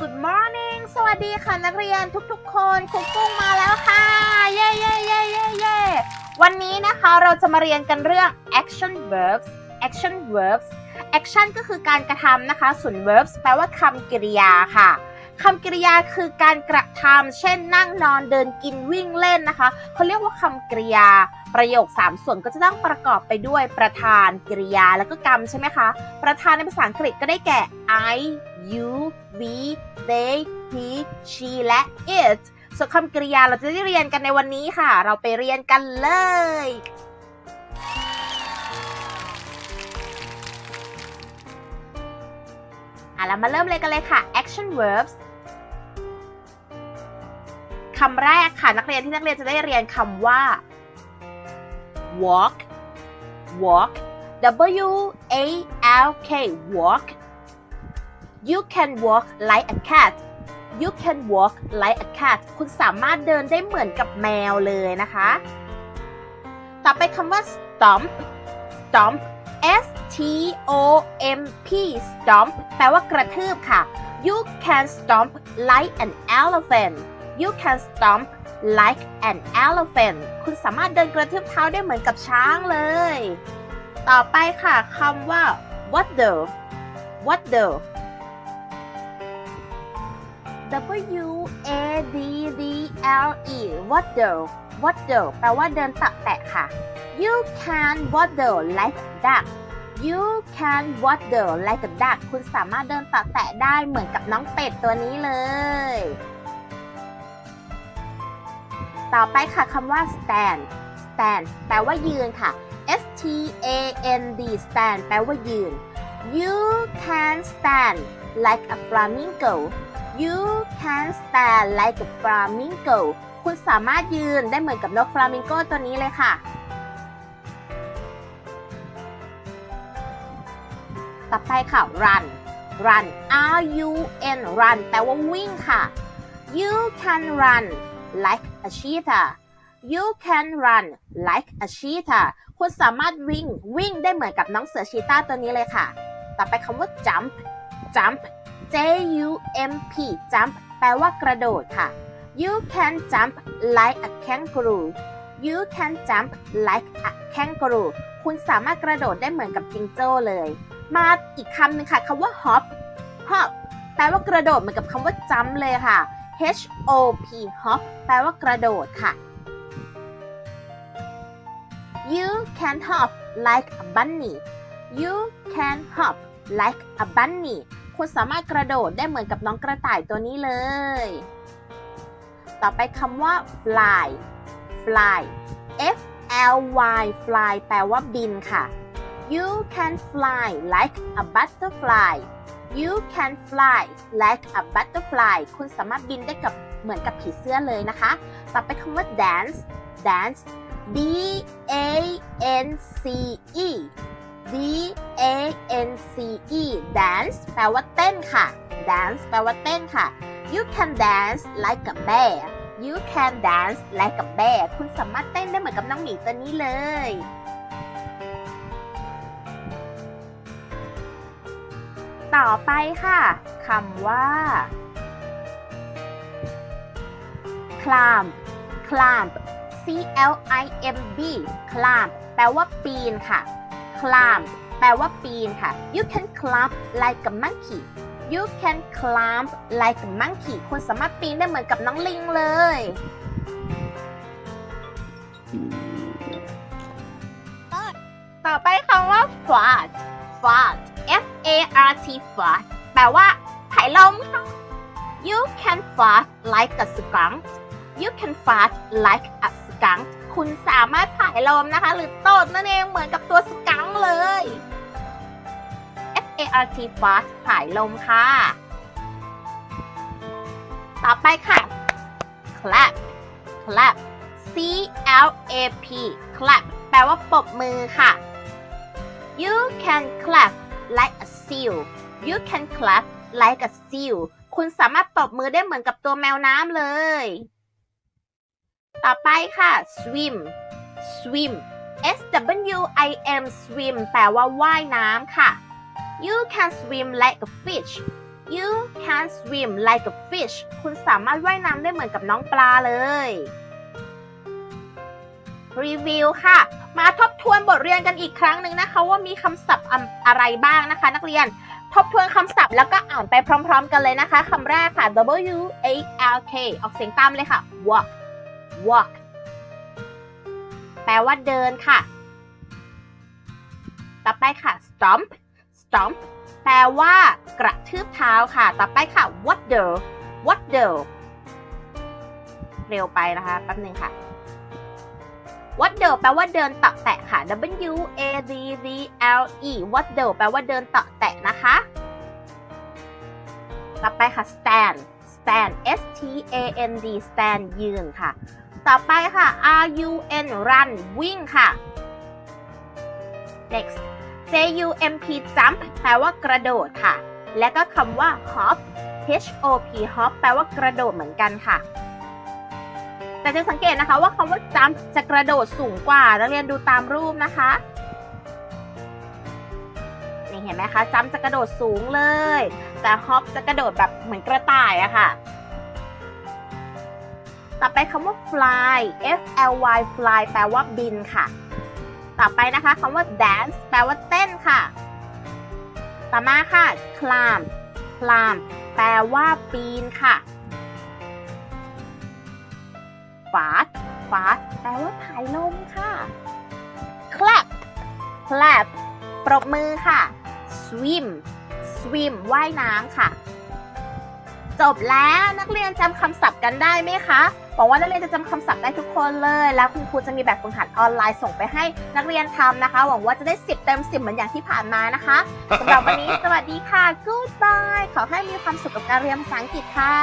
Good morning สวัสดีค่ะนักเรียนทุกๆ คนครูกุ้งมาแล้วค่ะ เย้เย้เย้เย้เย้วันนี้นะคะเราจะมาเรียนกันเรื่อง action verbs action verbs action ก็คือการกระทำนะคะ ส่วน verbs แปลว่าคำกริยาค่ะ คำกริยาคือการกระทำเช่นนั่งนอนเดินกินวิ่งเล่นนะคะเขาเรียกว่าคำกริยา ประโยค 3 ส่วนก็จะต้องประกอบไปด้วยประธานกริยาแล้วก็กรรมใช่ไหมคะ ประธานในภาษาอังกฤษก็ได้แก่ I you we they he she และ it ส่วนคำกริยาเราจะได้เรียนกันในวันนี้ค่ะ เราไปเรียนกันเลยะเรามาเริ่มเลยกันเลยค่ะ action verbs คำแรกค่ะนักเรียนที่นักเรียนจะได้เรียนคำว่า walk walk W A L K walk you can walk like a cat you can walk like a cat คุณสามารถเดินได้เหมือนกับแมวเลยนะคะ ต่อไปคำว่า stomp stomp S T O M P stomp แปลว่ากระทืบค่ะ you can stomp like an elephant you can stomp like an elephant คุณสามารถเดินกระทืบเท้าได้เหมือนกับช้างเลย ต่อไปค่ะคำว่า what the what the W A D D L E what the what the แปลว่าเดินตะแตะค่ะ you can waddle like duck you can waddle like a duck คุณสามารถเดินตะแตะได้เหมือนกับน้องเป็ดตัวนี้เลย ต่อไปค่ะคำว่า stand stand แปลว่ายืนค่ะ S T A N D stand แปลว่ายืน you can stand like a flamingo you can stand like a flamingo คุณสามารถยืนได้เหมือนกับนกฟลามิงโกตัวนี้เลยค่ะ ต่อไปค่ะ run run R U N run แปลว่าวิ่งค่ะ you can run like a cheetah you can run like a cheetah คุณสามารถวิ่งวิ่งได้เหมือนกับน้องเสือชีต้าตัวนี้เลยค่ะ ต่อไปคำว่า jump jump J U M P jump แปลว่ากระโดดค่ะ you can jump like a kangaroo you can jump like a kangaroo คุณสามารถกระโดดได้เหมือนกับจิงโจ้เลย มาอีกคำหนึ่งค่ะคำว่า hop hop แปลว่ากระโดดเหมือนกับคำว่า jump เลยค่ะ H O P hop แปลว่ากระโดดค่ะ You can hop like a bunny You can hop like a bunny คุณสามารถกระโดดได้เหมือนกับน้องกระต่ายตัวนี้เลย ต่อไปคำว่า fly fly F L Y fly แปลว่าบินค่ะ You can fly like a butterfly You can fly like a butterfly คุณสามารถบินได้กับเหมือนกับผีเสื้อเลยนะคะ ต่อไปคำว่า dance dance D A N C E D A N C E dance แปลว่าเต้นค่ะ dance แปลว่าเต้นค่ะ You can dance like a bear You can dance like a bear คุณสามารถเต้นได้เหมือนกับน้องหมีตัวนี้เลย ต่อไปค่ะคำว่า climb climb C L I M B climb แปลว่าปีนค่ะ climb แปลว่าปีนค่ะ you can climb like a monkey you can climb like a monkey คุณสามารถปีนได้เหมือนกับน้องลิงเลย ต่อไปคำว่า fart fart F A R T fart แปลว่าผายลมค่ะ you can fart like a skunk you can fart like a skunk คุณสามารถผายลมนะคะ หรือตดนั่นเองเหมือนกับตัวสกังเลย F A R T fart ผายลมค่ะ ต่อไปค่ะ clap clap C L A P clap แปลว่าปรบมือค่ะ You can clap like a seal You can clap like a seal คุณสามารถปรบมือได้เหมือนกับตัวแมวน้ำเลย ต่อไปค่ะ swim swim S W I M swim แปลว่าว่ายน้ำค่ะ You can swim like a fish you can swim like a fish คุณสามารถว่ายน้ำได้เหมือนกับน้องปลาเลย รีวิวค่ะ มาทบ ทวนบทเรียนกันอีกครั้งหนึ่งนะคะ ว่ามีคำศัพท์อะไรบ้างนะคะ นักเรียนทบทวนคำศัพท์แล้วก็อ่านไปพร้อม ๆ กันเลยนะคะคำแรกค่ะ W A L K ออกเสียงตามเลยค่ะ walk walk แปลว่าเดินค่ะ ต่อไปค่ะ stomp stomp แปลว่ากระทืบเท้าค่ะ ต่อไปค่ะ what the what the เร็วไปนะคะ แป๊บหนึงค่ะ what the แปลว่าเดินเตะแตะค่ะ W A D D L E what the แปลว่าเดินเตะแตะนะคะ ต่อไปค่ะ stand stand S T A N D stand ยืนค่ะ ต่อไปค่ะ R U N run วิ่งค่ะ next J U M P jump แปลว่ากระโดดค่ะ และก็คำว่า hop H O P hop แปลว่ากระโดดเหมือนกันค่ะ แต่จะสังเกตนะคะว่าคำว่า jump จะกระโดดสูงกว่านักเรียนดูตามรูปนะคะนี่เห็นไหมคะ jump จะกระโดดสูงเลย แต่ hop จะกระโดดแบบเหมือนกระต่ายอะค่ะ ต่อไปคำว่า fly F L Y fly แปลว่าบินค่ะ ต่อไปนะคะคำว่า dance แปลว่าเต้นค่ะ ต่อมาค่ะ climb climb แปลว่าปีนค่ะ fast fast แปลว่าถ่ายลมค่ะ clap clap ปรบมือค่ะ swim swim ว่ายน้ำค่ะ จบแล้วนักเรียนจำคำศัพท์กันได้ไหมคะหวังว่านักเรียนจะจำคำศัพท์ได้ทุกคนเลย แล้วคุณครูจะมีแบบฝึกหัดออนไลน์ส่งไปให้นักเรียนทำนะคะ หวังว่าจะได้ 10 เต็ม 10 เหมือนอย่างที่ผ่านมานะคะสำหรับวันนี้สวัสดีค่ะ goodbye ขอให้มีความสุขกับการเรียนภาษาอังกฤษค่ะ